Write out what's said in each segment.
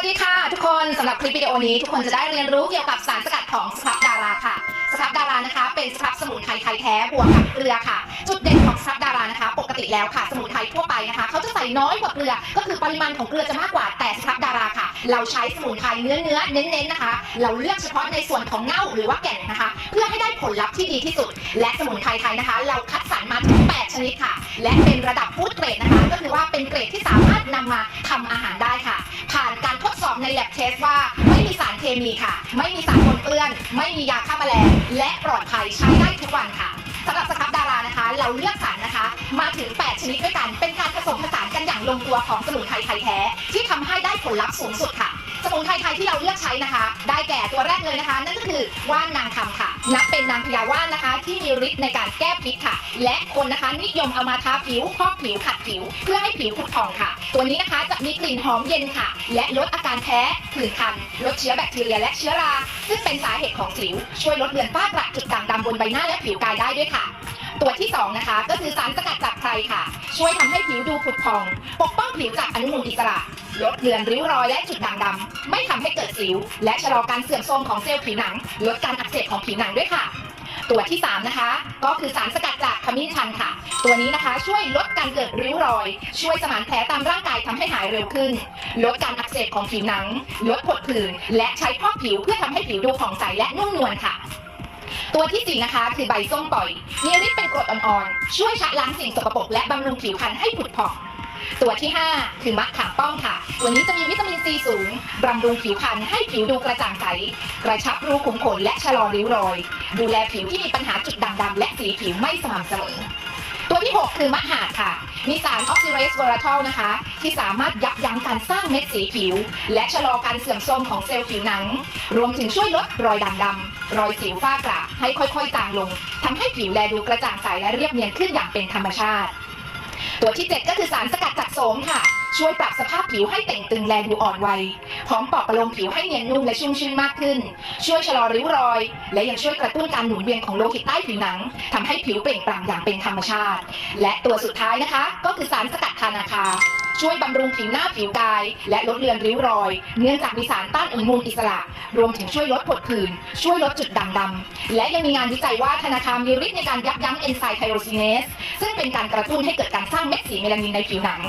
วัสดีค่ะ ทุกคนสำหรับคลิปวิดีโอนี้ ทุกคนจะได้เรียนรู้เกี่ยวกับสารสกัดของสครับดาราค่ะสครับดารานะคะ เป็นสครับสมุนไพรไทยแท้บวกกับเกลือค่ะ จุดเด่นของสครับดารานะคะ ปกติแล้วค่ะ สมุนไพรทั่วไปนะคะเขาจะใส่น้อยกว่าเกลือ ก็คือปริมาณของเกลือจะมากกว่าแต่สครับดาราค่ะ เราใช้สมุนไพรเนื้อเนื้อเน้นๆนะคะ เราเลือกเฉพาะในส่วนของเง่าหรือว่าแก่นนะคะ เพื่อให้ได้ผลลัพธ์ที่ดีที่สุด และสมุนไพรไทยนะคะ เราคัดสรรมาถึง8ชนิดค่ะ และเป็นระดับฟู้ดเกรดนะคะ ก็คือว่าเป็นเกรดที่สามารถนำมาทำอาหาร ใน lab test ว่า ไม่มีสารเคมีค่ะ ไม่มีสารปนเปื้อน ไม่มียาฆ่าแมลง และปลอดภัยใช้ได้ทุกวันค่ะสำหรับสครับดารานะคะ เราเลือกสารนะคะ มาถึง 8 ชนิดด้วยกัน เป็นการผสมผสานกันอย่างลงตัวของสมุนไพรไทยแท้ที่ทำให้ได้ผลลัพธ์สูงสุดค่ะ สมุนไพรไทยที่เราเลือกใช้นะคะ ได้แก่ตัวแรกเลยนะคะ นั่นก็คือว่านนางคำค่ะ นับเป็นนางพญาว่านนะคะ ที่มีฤทธิ์ในการแก้พิษค่ะ และคนนะคะนิยมเอามาทาผิวพอกผิวขัดผิว เพื่อให้ผิวผุดผ่องค่ะ ตัวนี้นะคะจะมีกลิ่นหอมเย็นค่ะ และลดอาการแพ้ผื่นคัน ลดเชื้อแบคทีเรียและเชื้อรา ซึ่งเป็นสาเหตุของสิว ช่วยลดเลือนฝ้ากระจุดด่างดำบนใบหน้าและผิวกายได้ด้วยค่ะ ตัวที่ 2 นะคะ ก็คือสารสกัดจากไพรค่ะ ช่วยทำให้ผิวดูผุดผ่อง ปกป้องผิวจากอนุมูลอิสระ ลดเลือนริ้วรอยและจุดด่างดำไม่ทำให้เกิดสิว และชะลอการเสื่อมโทรมของเซลล์ผิวหนัง ลดการอักเสบของผิวหนังด้วยค่ะตัวที่ 3 นะคะ ก็คือสารสกัดจากขมิ้นชันค่ะ ตัวนี้นะคะช่วยลดการเกิดริ้วรอย ช่วยสมานแผลตามร่างกายทำให้หายเร็วขึ้น ลดการอักเสบของผิวหนัง ลดผดผื่นและใช้พอกผิวเพื่อทำให้ผิวดูผ่องใสและนุ่มนวลค่ะ ตัวที่สี่นะคะ คือใบส้มปล่อยมีฤทธิ์เป็นกรดอ่อนๆ ช่วยชะล้างสิ่งสกปรกและบำรุงผิวพรรณให้ผุดผ่อง ตัวที่ 5 คือมะขามป้อมค่ะ ตัวนี้จะมีวิตามินซีสูงบำรุงผิวพรรณให้ผิวดูกระจ่างใส กระชับรูขุมขนและชะลอริ้วรอย ดูแลผิวที่มีปัญหาจุดด่างดำและสีผิวไม่สม่ำเสมอตัวที่ 6 คือมะหาดค่ะ มีสารออกซิเรสเวอราทอลนะคะ ที่สามารถยับยั้งการสร้างเม็ดสีผิว และชะลอการเสื่อมโทรมของเซลล์ผิวหนัง รวมถึงช่วยลดรอยด่างดำ รอยสิวฝ้ากระให้ค่อยๆจางลงทำให้ผิวแลดูกระจ่างใสและเรียบเนียนขึ้นอย่างเป็นธรรมชาติ ตัวที่ 7 ก็คือสารสกัดจากโสมค่ะ ช่วยปรับสภาพผิวให้เต่งตึงแลดูอ่อนวัยพร้อมปลอบประโลมผิวให้เนียนนุ่มและชุ่มชื่นมากขึ้น ช่วยชะลอริ้วรอย และยังช่วยกระตุ้นการหมุนเวียนของโลหิตใต้ผิวหนังทำให้ผิวเปล่งปลั่งอย่างเป็นธรรมชาติ และตัวสุดท้ายนะคะ ก็คือสารสกัดทานาคา ช่วยบำรุงผิวหน้าผิวกาย และลดเลือนริ้วรอย เนื่องจากมีสารต้านอนุมูลอิสระ รวมถึงช่วยลดผดผื่น ช่วยลดจุดด่างดำ และยังมีงานวิจัยว่าธนาคารมีฤทธิ์ในการยับยั้งเอนไซม์ไทโรซิเนส ซึ่งเป็นการกระตุ้นให้เกิดการสร้างเม็ดสีเมลานินในผิวหนัง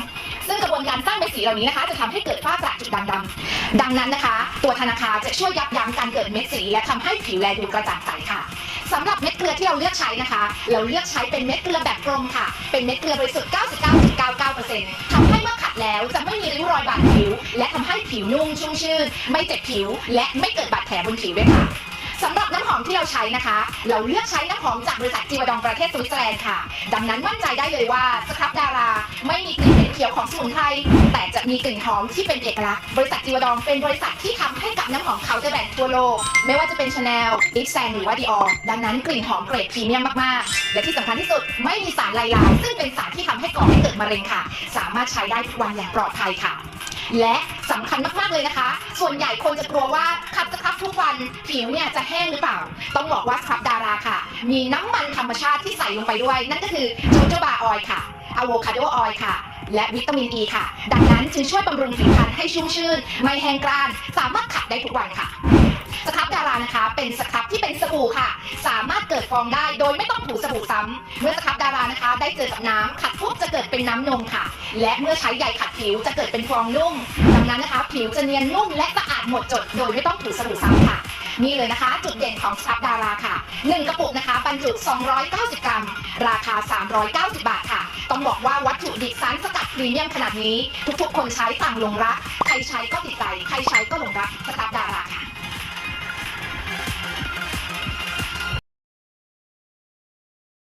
ซึ่งกระบวนการสร้างเม็ดสีเหล่านี้นะคะ จะทำให้เกิดฝ้ากระจุดด่างดำดังนั้นนะคะ ตัวธนาคารจะช่วยยับยั้งการเกิดเม็ดสี และทำให้ผิวแลดูกระจ่างใสค่ะ สำหรับเม็ดเกลือที่เราเลือกใช้นะคะ เราเลือกใช้เป็นเม็ดเกลือแบบกลมค่ะ เป็นเม็ดเกลือบริสุทธิ์ 99.99%ทำให้เมื่อขัดแล้วจะไม่มีริ้วรอยบาดผิว และทำให้ผิวนุ่มชุ่มชื่น ไม่เจ็บผิว และไม่เกิดบาดแผลบนผิวด้วยค่ะ สำหรับน้ำหอมที่เราใช้นะคะ เราเลือกใช้น้ำหอมจากบริษัทจีวดองประเทศสวิตเซอร์แลนด์ค่ะ ดังนั้นมั่นใจได้เลยว่าสครับดาราไม่มีกลิ่นเหม็นเขียวของสมุนไพรแต่จะมีกลิ่นหอมที่เป็นเอกลักษณ์บริษัทจีวดองเป็นบริษัทที่ทำให้กับน้ำหอมเขาจะแบ่งทั่วโลก ไม่ว่าจะเป็นชาแนลอิฟแซงหรือว่าดีออดังนั้นกลิ่นหอมเกรดพรีเมียมมากๆ และที่สำคัญที่สุดไม่มีสารลายลาซึ่งเป็นสารที่ทำให้ก่อให้เกิดมะเร็งค่ะ สามารถใช้ได้ทุกวันอย่างปลอดภัยค่ะ และสำคัญมากๆเลยนะคะ ส่วนใหญ่คนจะกลัวว่าขัดสครับทุกวันผิวเนี่ยจะแห้งหรือเปล่า ต้องบอกว่าสครับดาราค่ะ มีน้ำมันธรรมชาติที่ใส่ลงไปด้วย นั่นก็คือโจโจบาออยล์ค่ะอะโวคาโดออยล์ค่ะ และวิตามินอ e ีค่ะ ดังนั้นจึงช่วยบำรุงผิวพรรณให้ชุ่มชื่น ไม่แห้งกร้าน สามารถขัดได้ทุกวันค่ะสครับดารานะคะ เป็นสครับที่เป็นสบู่ค่ะ กิดฟองได้โดยไม่ต้องถูสบู่ซ้ำเมื่อสครับดารานะคะ ได้เจอกับน้ำขัดปุ๊บจะเกิดเป็นน้ำนมค่ะ และเมื่อใช้ใยขัดผิวจะเกิดเป็นฟองนุ่มดังนั้นนะคะ ผิวจะเนียนนุ่มและสะอาดหมดจดโดยไม่ต้องถูสบู่ซ้ำค่ะ นี่เลยนะคะ จุดเด่นของสครับดาราค่ะ 1 กระปุกนะคะบรรจุ 290 กรัม ราคา 390 บาทค่ะ ต้องบอกว่าวัตถุดิบสารสกัดพรีเมียมขนาดนี้ ทุกๆ คนใช้ต่างหลงรัก ใครใช้ก็ติดใจ ใครใช้ก็หลงรักสครับดาราค่ะ